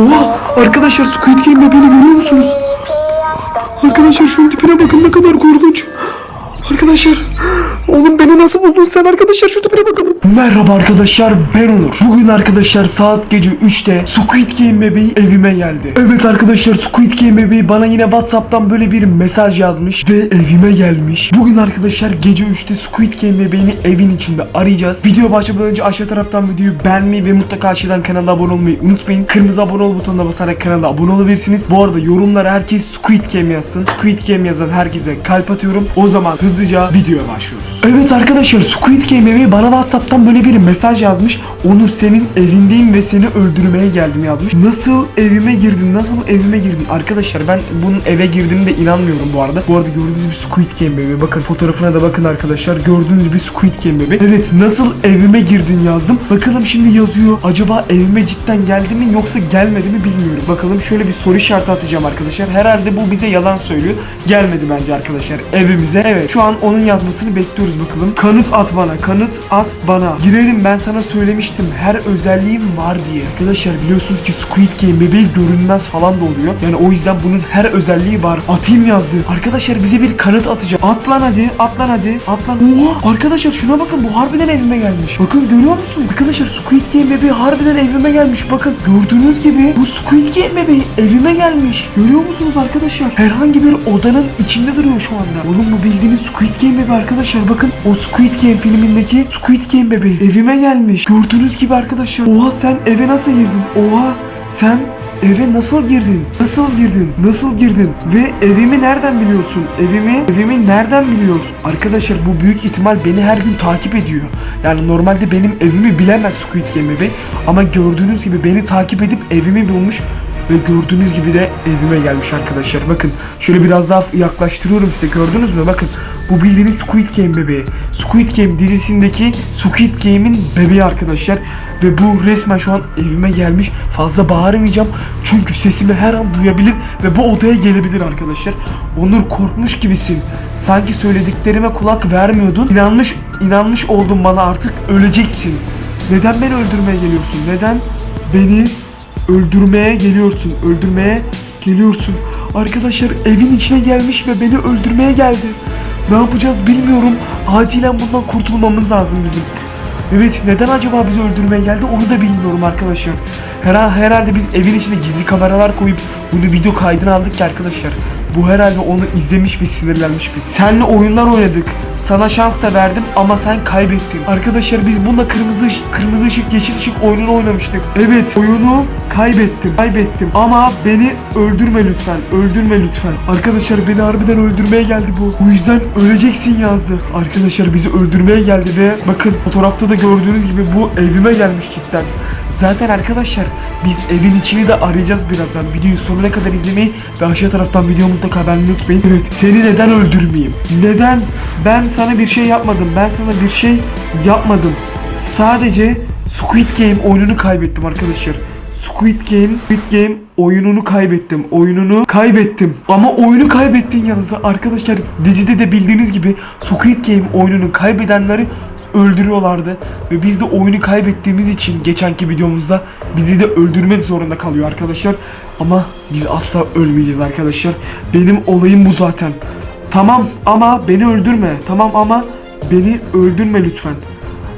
Oha arkadaşlar Squid Game bebeğini görüyor musunuz? Arkadaşlar şunun tipine bakın ne kadar korkunç. Arkadaşlar oğlum beni nasıl buldun sen arkadaşlar şu tipine bakın. Merhaba arkadaşlar ben Onur. Bugün arkadaşlar saat gece 3'te Squid Game bebeği evime geldi. Evet arkadaşlar Squid Game bebeği bana yine Whatsapp'tan böyle bir mesaj yazmış ve evime gelmiş. Bugün arkadaşlar gece 3'te Squid Game bebeğini evin içinde arayacağız. Video başlamadan önce aşağı taraftan videoyu beğenmeyi ve mutlaka aşağıdan kanala abone olmayı unutmayın. Kırmızı abone ol butonuna basarak kanala abone olabilirsiniz. Bu arada yorumlara herkes Squid Game yazsın. Squid Game yazan herkese kalp atıyorum. O zaman hızlıca videoya başlıyoruz. Evet arkadaşlar Squid Game bebeği bana Whatsapp'tan böyle bir mesaj yazmış. Onur senin evindeyim ve seni öldürmeye geldim yazmış. Nasıl evime girdin? Nasıl evime girdin? Arkadaşlar ben bunun eve girdiğine de inanmıyorum bu arada. Bu arada gördüğünüz gibi Squid Game bebeği. Bakın fotoğrafına da bakın arkadaşlar. Gördüğünüz gibi Squid Game bebeği. Evet nasıl evime girdin yazdım. Bakalım şimdi yazıyor. Acaba evime cidden geldi mi yoksa gelmedi mi bilmiyorum. Bakalım şöyle bir soru işareti atacağım arkadaşlar. Herhalde bu bize yalan söylüyor. Gelmedi bence arkadaşlar evimize. Evet şu an onun yazmasını bekliyoruz bakalım. Kanıt at bana. Kanıt at bana. Girelim ben sana söylemiştim. Her özelliğim var diye. Arkadaşlar biliyorsunuz ki Squid Game bebeği görünmez falan da oluyor. Yani o yüzden bunun her özelliği var. Atayım yazdı. Arkadaşlar bize bir kanıt atacak. At lan hadi. At lan hadi. At lan. Oha arkadaşlar şuna bakın bu harbiden evime gelmiş. Bakın görüyor musun? Arkadaşlar Squid Game bebeği harbiden evime gelmiş. Bakın gördüğünüz gibi bu Squid Game bebeği evime gelmiş. Görüyor musunuz arkadaşlar? Herhangi bir odanın içinde duruyor şu anda. Oğlum bu bildiğiniz Squid Game bebeği arkadaşlar. Bakın o Squid Game filmindeki Squid Game bebeği evime gelmiş. Gördüğünüz gibi arkadaşlar. Oha sen eve nasıl girdin? Oha sen Eve nasıl girdin? Nasıl girdin? Nasıl girdin? Ve evimi nereden biliyorsun? Evimi, evimi nereden biliyorsun? Arkadaşlar bu büyük ihtimal beni her gün takip ediyor. Yani normalde benim evimi bilemez Squid Game bebeği. Ama gördüğünüz gibi beni takip edip evimi bulmuş. Ve gördüğünüz gibi de evime gelmiş arkadaşlar. Bakın şöyle biraz daha yaklaştırıyorum size gördünüz mü? Bakın bu bildiğiniz Squid Game bebeği. Squid Game dizisindeki Squid Game'in bebeği arkadaşlar. Ve bu resmen şu an evime gelmiş. Fazla bağırmayacağım. Çünkü sesimi her an duyabilir ve bu odaya gelebilir arkadaşlar. Onur korkmuş gibisin. Sanki söylediklerime kulak vermiyordun. İnanmış, inanmış oldun bana artık öleceksin. Neden beni öldürmeye geliyorsun? Neden beni öldürmeye geliyorsun? Öldürmeye geliyorsun. Arkadaşlar evin içine gelmiş ve beni öldürmeye geldi. Ne yapacağız bilmiyorum. Acilen bundan kurtulmamız lazım bizim. Evet neden acaba bizi öldürmeye geldi onu da bilmiyorum arkadaşlar. Her herhalde biz evin içine gizli kameralar koyup bunu video kaydına aldık ki arkadaşlar. Bu herhalde onu izlemiş ve sinirlenmiş bir. Seninle oyunlar oynadık. Sana şans da verdim ama sen kaybettin. Arkadaşlar biz bununla kırmızı ışık, kırmızı ışık, yeşil ışık oyununu oynamıştık. Evet oyunu kaybettim. Kaybettim ama beni öldürme lütfen. Öldürme lütfen. Arkadaşlar beni harbiden öldürmeye geldi bu. Bu yüzden öleceksin yazdı. Arkadaşlar bizi öldürmeye geldi ve bakın fotoğrafta da gördüğünüz gibi bu evime gelmiş cidden. Zaten arkadaşlar biz evin içini de arayacağız birazdan. Videoyu sonuna kadar izlemeyi ve aşağı taraftan video mutlaka beğenmeyi unutmayın. Evet seni neden öldürmeyeyim? Neden? Ben sana bir şey yapmadım. Ben sana bir şey yapmadım. Sadece Squid Game oyununu kaybettim arkadaşlar. Squid Game, Squid Game oyununu kaybettim. Oyununu kaybettim. Ama oyunu kaybettin yazdı. Arkadaşlar dizide de bildiğiniz gibi Squid Game oyununu kaybedenleri öldürüyorlardı. Ve biz de oyunu kaybettiğimiz için geçenki videomuzda bizi de öldürmek zorunda kalıyor arkadaşlar. Ama biz asla ölmeyeceğiz arkadaşlar. Benim olayım bu zaten. Tamam ama beni öldürme. Tamam ama beni öldürme lütfen.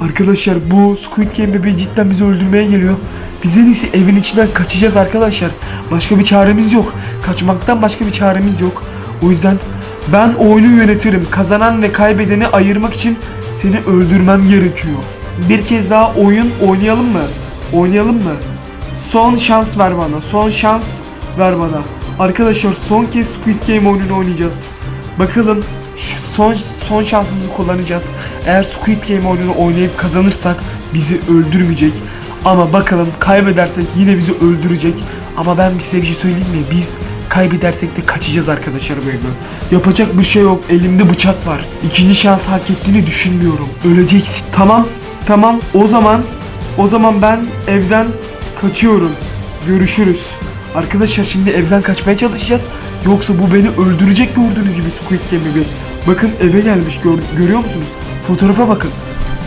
Arkadaşlar bu Squid Game bebeği cidden bizi öldürmeye geliyor. Biz en iyisi evin içinden kaçacağız arkadaşlar. Başka bir çaremiz yok. Kaçmaktan başka bir çaremiz yok. O yüzden ben oyunu yönetirim. Kazanan ve kaybedeni ayırmak için seni öldürmem gerekiyor. Bir kez daha oyun oynayalım mı? Oynayalım mı? Son şans ver bana. Son şans ver bana. Arkadaşlar son kez Squid Game oyununu oynayacağız. Bakalım son son şansımızı kullanacağız. Eğer Squid Game oyununu oynayıp kazanırsak bizi öldürmeyecek. Ama bakalım kaybedersek yine bizi öldürecek. Ama ben size bir şey söyleyeyim mi? Biz kaybedersek de kaçacağız arkadaşlar böyle. Yapacak bir şey yok. Elimde bıçak var. İkinci şans hak ettiğini düşünmüyorum. Öleceksin. Tamam. Tamam. O zaman o zaman ben evden kaçıyorum. Görüşürüz. Arkadaşlar şimdi evden kaçmaya çalışacağız. Yoksa bu beni öldürecek gördüğünüz gibi Squid Game gibi. Bakın eve gelmiş gör- görüyor musunuz? Fotoğrafa bakın.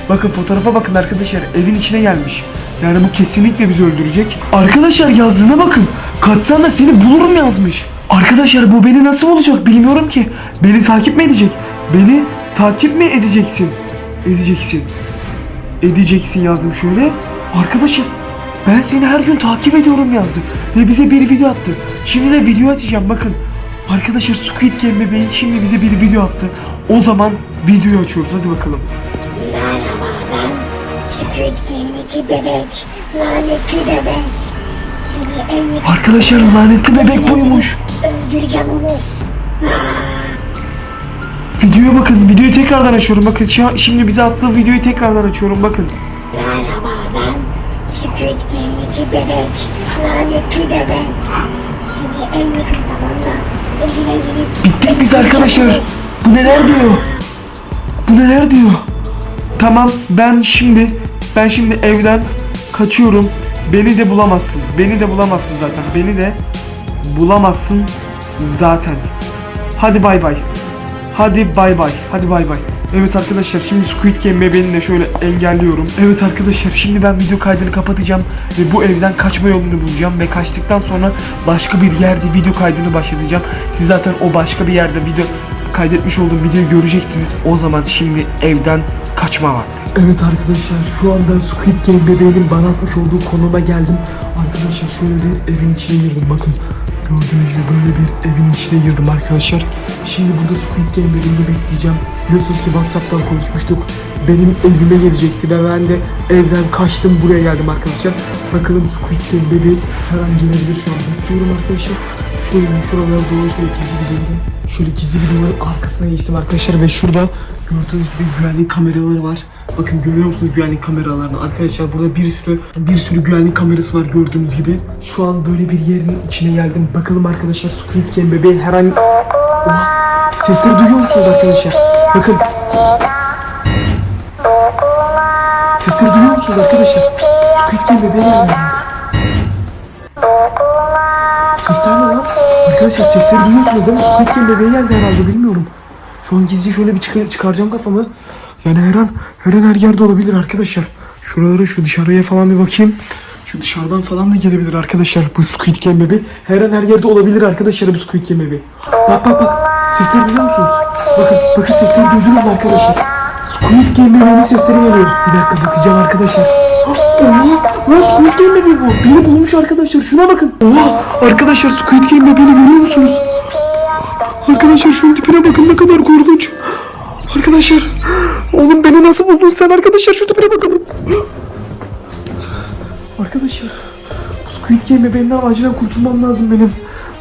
Bakın fotoğrafa bakın arkadaşlar evin içine gelmiş. Yani bu kesinlikle bizi öldürecek. Arkadaşlar yazdığına bakın. Kaçsan da seni bulurum yazmış. Arkadaşlar bu beni nasıl bulacak bilmiyorum ki. Beni takip mi edecek? Beni takip mi edeceksin? Edeceksin. Edeceksin yazdım şöyle. Arkadaşlar ben seni her gün takip ediyorum yazdı. Ve bize bir video attı. Şimdi de video atacağım bakın. Arkadaşlar Squid Game bebeği şimdi bize bir video attı. O zaman videoyu açıyoruz hadi bakalım. Merhaba ben Squid Game'deki bebek, lanetli bebek. Seni en yakın Arkadaşlar lanetli bebek buymuş. öldüreceğim onu. Videoya bakın. Videoyu tekrardan açıyorum. Bakın şi- şimdi bize attığı videoyu tekrardan açıyorum. Bakın. Merhaba ben Squid Game'deki bebek, lanetli bebek. Seni en yakın zamanda eline gelip... Bittik biz arkadaşlar. Bu neler diyor? Bu neler diyor? Tamam ben şimdi ben şimdi evden kaçıyorum. Beni de bulamazsın. Beni de bulamazsın zaten. Beni de bulamazsın zaten. Hadi bay bay. Hadi bay bay. Hadi bay bay. Evet arkadaşlar şimdi Squid Game bebeğini de şöyle engelliyorum. Evet arkadaşlar şimdi ben video kaydını kapatacağım ve bu evden kaçma yolunu bulacağım ve kaçtıktan sonra başka bir yerde video kaydını başlatacağım. Siz zaten o başka bir yerde video kaydetmiş olduğum videoyu göreceksiniz. O zaman şimdi evden kaçma vakti. Evet arkadaşlar şu anda Squid Game bebeğinin bana atmış olduğu konuma geldim. Arkadaşlar şöyle bir evin içine girdim bakın. Gördüğünüz gibi böyle bir evin içine girdim arkadaşlar. Şimdi burada Squid Game bebeğini bekleyeceğim. Biliyorsunuz ki Whatsapp'tan konuşmuştuk. Benim evime gelecekti ve ben de evden kaçtım buraya geldim arkadaşlar. Bakalım Squid Game bebeği her an gelebilir şu an. Bekliyorum arkadaşlar. Şöyle şuralara doğru şöyle gizli gidiyorum. Şöyle gizli videoların arkasına geçtim arkadaşlar ve şurada gördüğünüz gibi güvenlik kameraları var. Bakın görüyor musunuz güvenlik kameralarını? Arkadaşlar burada bir sürü bir sürü güvenlik kamerası var gördüğünüz gibi. Şu an böyle bir yerin içine geldim. Bakalım arkadaşlar Squid Game bebeği her an... Oha! Sesleri duyuyor musunuz arkadaşlar? Bakın. Sesleri duyuyor musunuz arkadaşlar? Squid Game bebeği geldi. Sesler ne lan? Arkadaşlar sesleri duyuyorsunuz değil mi? Game bebeği geldi herhalde bilmiyorum. Şu an gizli şöyle bir çıkar, çıkaracağım kafamı. Yani her an, her an her yerde olabilir arkadaşlar. Şuralara şu dışarıya falan bir bakayım. Şu dışarıdan falan da gelebilir arkadaşlar. Bu Squid Game bebeği her an her yerde olabilir arkadaşlar bu Squid Game bebeği. Bak bak bak. Sesleri duyuyor musunuz? Bakın bakın sesleri duydunuz mu arkadaşlar? Squid Game bebeğinin sesleri geliyor. Bir dakika bakacağım arkadaşlar. Oha! Lan Squid Game bebeği bu. Beni bulmuş arkadaşlar. Şuna bakın. Oha! Arkadaşlar Squid Game bebeğini görüyor musunuz? Arkadaşlar şunun tipine bakın ne kadar korkunç. Arkadaşlar. Oğlum beni nasıl buldun sen arkadaşlar şu tipine bakalım. Arkadaşlar. Bu Squid Game bebeğinden acilen kurtulmam lazım benim.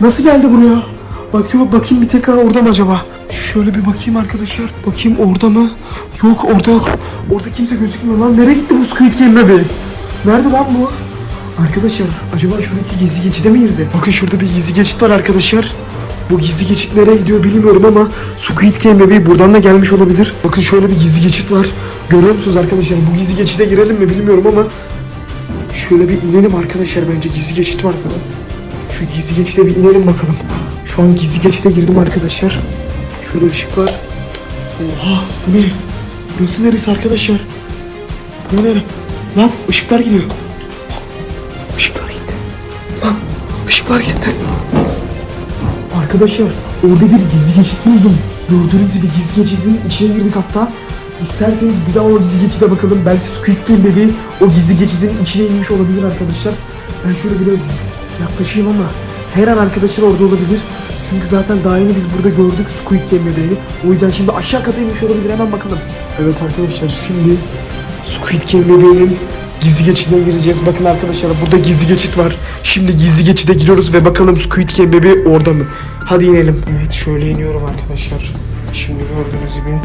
Nasıl geldi buraya? Bakıyor bakayım bir tekrar orada mı acaba? Şöyle bir bakayım arkadaşlar. Bakayım orada mı? Yok orada yok. Orada kimse gözükmüyor lan. Nereye gitti bu Squid Game bebeği? Nerede lan bu? Arkadaşlar acaba şuradaki gizli geçide mi girdi? Bakın şurada bir gizli geçit var arkadaşlar. Bu gizli geçit nereye gidiyor bilmiyorum ama Squid Game bebeği buradan da gelmiş olabilir. Bakın şöyle bir gizli geçit var. Görüyor musunuz arkadaşlar? Bu gizli geçide girelim mi bilmiyorum ama Şöyle bir inelim arkadaşlar bence gizli geçit var. Şu gizli geçide bir inelim bakalım. Şu an gizli geçide girdim arkadaşlar. Şurada ışık var. Oha bu ne? Burası neresi arkadaşlar? Bu ne? Lan ışıklar gidiyor. Işıklar gitti. Lan ışıklar gitti. Arkadaşlar orada bir gizli geçit buldum. Gördüğünüz gibi gizli geçidin içine girdik hatta. İsterseniz bir daha o gizli geçide bakalım. Belki Squid Game bebeği o gizli geçidin içine inmiş olabilir arkadaşlar. Ben şöyle biraz yaklaşayım ama her an arkadaşlar orada olabilir. Çünkü zaten daha yeni biz burada gördük Squid Game bebeğini. O yüzden şimdi aşağı kata inmiş olabilir hemen bakalım. Evet arkadaşlar şimdi Squid Game gizli geçidine gireceğiz. Bakın arkadaşlar burada gizli geçit var. Şimdi gizli geçide giriyoruz ve bakalım Squid Game bebeği orada mı? Hadi inelim. Evet şöyle iniyorum arkadaşlar. Şimdi gördüğünüz gibi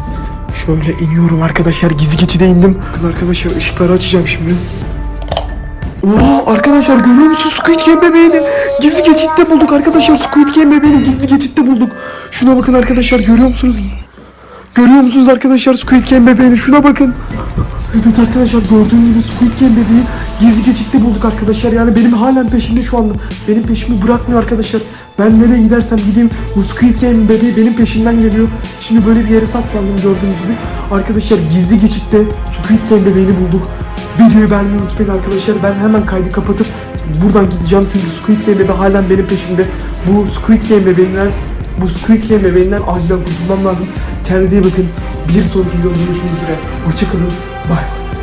şöyle iniyorum arkadaşlar. Gizli geçide indim. Bakın arkadaşlar ışıkları açacağım şimdi. Oha arkadaşlar görüyor musunuz Squid Game bebeğini? Gizli geçitte bulduk arkadaşlar. Squid Game bebeğini gizli geçitte bulduk. Şuna bakın arkadaşlar görüyor musunuz? Görüyor musunuz arkadaşlar Squid Game bebeğini? Şuna bakın. Evet arkadaşlar gördüğünüz gibi Squid Game bebeği gizli geçitte bulduk arkadaşlar. Yani benim halen peşimde şu anda. Benim peşimi bırakmıyor arkadaşlar. Ben nereye gidersem gideyim bu Squid Game bebeği benim peşimden geliyor. Şimdi böyle bir yere saklandım gördüğünüz gibi. Arkadaşlar gizli geçitte Squid Game bebeğini bulduk. Videoyu beğenmeyi unutmayın arkadaşlar. Ben hemen kaydı kapatıp buradan gideceğim. Çünkü Squid Game bebeği halen benim peşimde. Bu Squid Game bebeğinden bu Squid Game bebeğinden acilen kurtulmam lazım. Kendinize iyi bakın. Bir sonraki videoda görüşmek üzere. Hoşçakalın. Bye.